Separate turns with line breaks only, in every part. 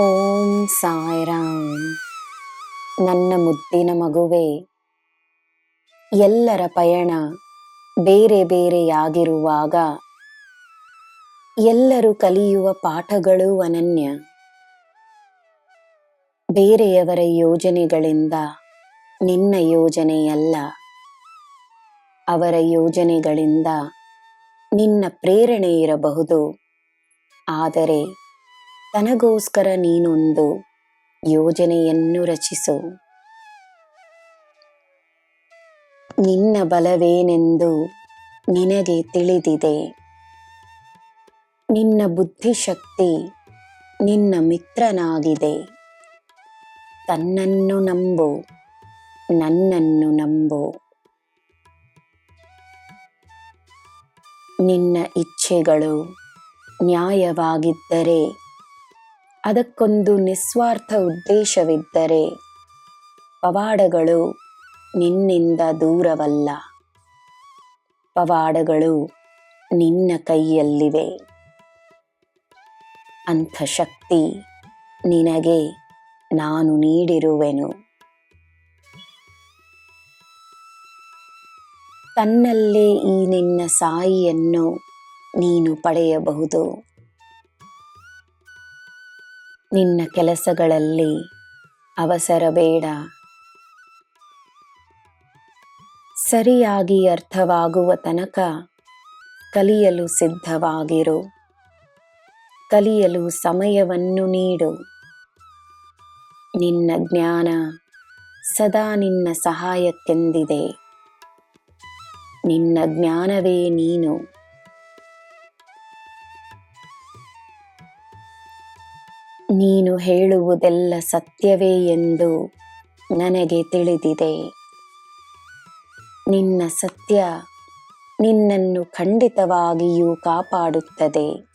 ಓಂ ಸಾಯಿರಾಮ್ ನನ್ನ ಮುದ್ದಿನ ಮಗುವೆ, ಎಲ್ಲರ ಪಯಣ ಬೇರೆ ಬೇರೆಯಾಗಿರುವಾಗ ಎಲ್ಲರೂ ಕಲಿಯುವ ಪಾಠಗಳು ಅನನ್ಯ. ಬೇರೆಯವರ ಯೋಜನೆಗಳಿಂದ ನಿನ್ನ ಯೋಜನೆಯಲ್ಲ, ಅವರ ಯೋಜನೆಗಳಿಂದ ನಿನ್ನ ಪ್ರೇರಣೆ ಇರಬಹುದು. ಆದರೆ ತನಗೋಸ್ಕರ ನೀನೊಂದು ಯೋಜನೆಯನ್ನು ರಚಿಸು. ನಿನ್ನ ಬಲವೇನೆಂದು ನಿನಗೆ ತಿಳಿದಿದೆ. ನಿನ್ನ ಬುದ್ಧಿಶಕ್ತಿ ನಿನ್ನ ಮಿತ್ರನಾಗಿದೆ. ತನ್ನನ್ನು ನಂಬು, ನನ್ನನ್ನು ನಂಬು. ನಿನ್ನ ಇಚ್ಛೆಗಳು ನ್ಯಾಯವಾಗಿದ್ದರೆ ಅದಕ್ಕೊಂದು ನಿಸ್ವಾರ್ಥ ಉದ್ದೇಶವಿದ್ದರೆ ಪವಾಡಗಳು ನಿನ್ನಿಂದ ದೂರವಲ್ಲ. ಪವಾಡಗಳು ನಿನ್ನ ಕೈಯಲ್ಲಿವೆ. ಅಂಥ ಶಕ್ತಿ ನಿನಗೆ ನಾನು ನೀಡಿರುವೆನು. ತನ್ನಲ್ಲೇ ಈ ನಿನ್ನ ಸಾಯಿಯನ್ನು ನೀನು ಪಡೆಯಬಹುದು. ನಿನ್ನ ಕೆಲಸಗಳಲ್ಲಿ ಅವಸರ ಬೇಡ. ಸರಿಯಾಗಿ ಅರ್ಥವಾಗುವ ತನಕ ಕಲಿಯಲು ಸಿದ್ಧವಾಗಿರು. ಕಲಿಯಲು ಸಮಯವನ್ನು ನೀಡು. ನಿನ್ನ ಜ್ಞಾನ ಸದಾ ನಿನ್ನ ಸಹಾಯಕ್ಕೆಂದಿದೆ. ನಿನ್ನ ಜ್ಞಾನವೇ ನೀನು. ನೀನು ಹೇಳುವುದೆಲ್ಲ ಸತ್ಯವೇ ಎಂದು ನನಗೆ ತಿಳಿದಿದೆ. ನಿನ್ನ ಸತ್ಯ ನಿನ್ನನ್ನು ಖಂಡಿತವಾಗಿಯೂ ಕಾಪಾಡುತ್ತದೆ.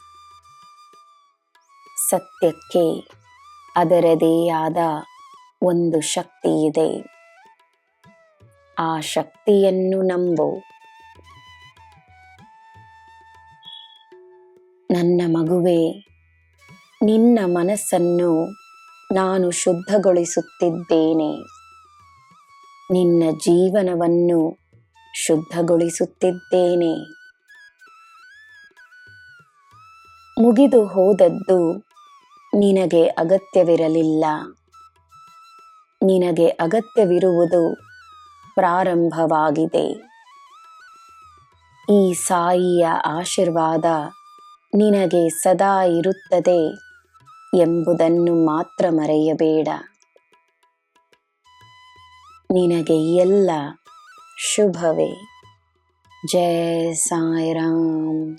ಸತ್ಯಕ್ಕೆ ಅದರದೇ ಆದ ಒಂದು ಶಕ್ತಿ ಇದೆ. ಆ ಶಕ್ತಿಯನ್ನು ನಂಬು. ನನ್ನ ಮಗುವೇ ನಿನ್ನ ಮನಸ್ಸನ್ನು ನಾನು ಶುದ್ಧಗೊಳಿಸುತ್ತಿದ್ದೇನೆ. ನಿನ್ನ ಜೀವನವನ್ನು ಶುದ್ಧಗೊಳಿಸುತ್ತಿದ್ದೇನೆ. ಮುಗಿದು ಹೋದದ್ದು ನಿನಗೆ ಅಗತ್ಯವಿರಲಿಲ್ಲ. ನಿನಗೆ ಅಗತ್ಯವಿರುವುದು ಪ್ರಾರಂಭವಾಗಿದೆ. ಈ ಸಾಯಿಯ ಆಶೀರ್ವಾದ ನಿನಗೆ ಸದಾ ಇರುತ್ತದೆ. ಎಂಬುದನ್ನು ಮಾತ್ರ ಮರೆಯಬೇಡ. ನಿನಗೆ ಎಲ್ಲ ಶುಭವೇ. ಜಯ ಸಾಯಿರಾಮ್.